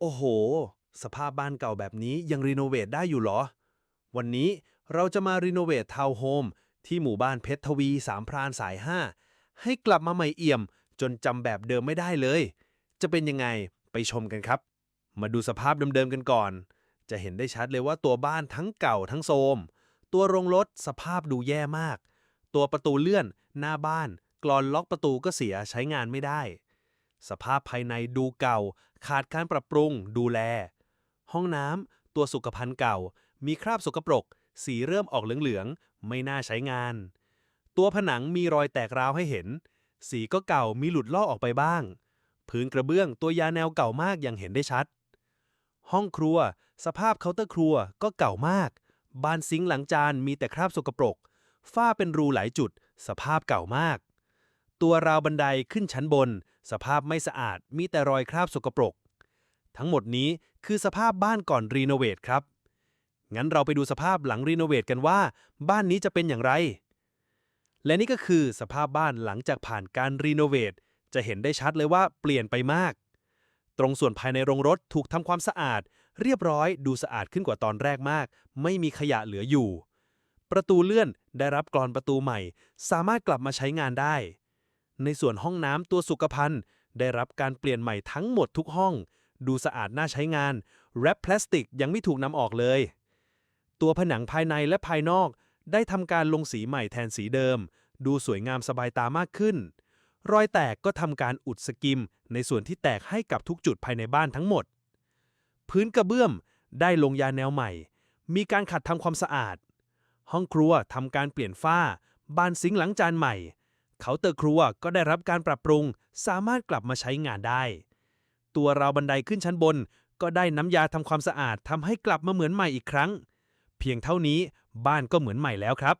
โอ้โห สภาพบ้านเก่าแบบนี้ยังรีโนเวทได้อยู่เหรอ วันนี้เราจะมารีโนเวททาวน์โฮมที่หมู่บ้านเพชรทวีสามพรานสาย 5 ให้กลับมาใหม่เอี่ยม จนจำแบบเดิมไม่ได้เลย จะเป็นยังไงไปชมกันครับ มาดูสภาพเดิมๆกันก่อน จะเห็นได้ชัดเลยว่าตัวบ้านทั้งเก่าทั้งโทรมตัวโรงรถสภาพดูแย่มาก ตัวประตูเลื่อน หน้าบ้านกรอนล็อกประตูก็เสียใช้งานไม่ได้ สภาพภายในดูเก่า ขาดการปรับปรุง ดูแล ห้องน้ำตัวสุขภัณฑ์เก่า มีคราบสกปรก สีเริ่มออกเหลืองๆ ไม่น่าใช้งาน ตัวผนังมีรอยแตกร้าวให้เห็น สีก็เก่ามีหลุดลอกออกไปบ้าง พื้นกระเบื้องตัวยาแนวเก่ามากอย่างเห็นได้ชัด ห้องครัว สภาพเคาน์เตอร์ครัวก็เก่ามาก บานซิงหลังจานมีแต่คราบสกปรก ฝ้าเป็นรูหลายจุด สภาพเก่ามาก ตัวราวบันไดขึ้นชั้นบน สภาพไม่สะอาดมีแต่รอยคราบสกปรก ทั้งหมดนี้คือสภาพบ้านก่อนรีโนเวทครับ งั้นเราไปดูสภาพหลังรีโนเวทกันว่า บ้านนี้จะเป็นอย่างไร และนี่ก็คือสภาพบ้านหลังจากผ่านการรีโนเวทจะเห็นได้ชัดเลยว่าเปลี่ยนไปมาก ตรงส่วนภายในโรงรถถูกทำความสะอาด เรียบร้อยดูสะอาดขึ้นกว่าตอนแรกมาก ไม่มีขยะเหลืออยู่ ประตูเลื่อนได้รับกรอนประตูใหม่ สามารถกลับมาใช้งานได้ ในส่วนห้องน้ำตัวสุขภัณฑ์ได้รับการเปลี่ยนใหม่ทั้งหมดทุกห้อง ดูสะอาดน่าใช้งาน แรปพลาสติกยังไม่ถูกนำออกเลย ตัวผนังภายในและภายนอกได้ทำการลงสีใหม่แทนสีเดิม ดูสวยงามสบายตามากขึ้น รอยแตกก็ทำการอุดสกิม ในส่วนที่แตกให้กับทุกจุดภายในบ้านทั้งหมด พื้นกระเบื้องได้ลงยาแนวใหม่ มีการขัดทำความสะอาด ห้องครัวทำการเปลี่ยนฝ้า บานซิงค์ล้างจานใหม่ เคาน์เตอร์ครัวก็ได้รับการปรับปรุง สามารถกลับมาใช้งานได้ ตัวราวบันไดขึ้นชั้นบน ก็ได้น้ำยาทำความสะอาดทำให้กลับมาเหมือนใหม่อีกครั้ง เพียงเท่านี้บ้านก็เหมือนใหม่แล้วครับ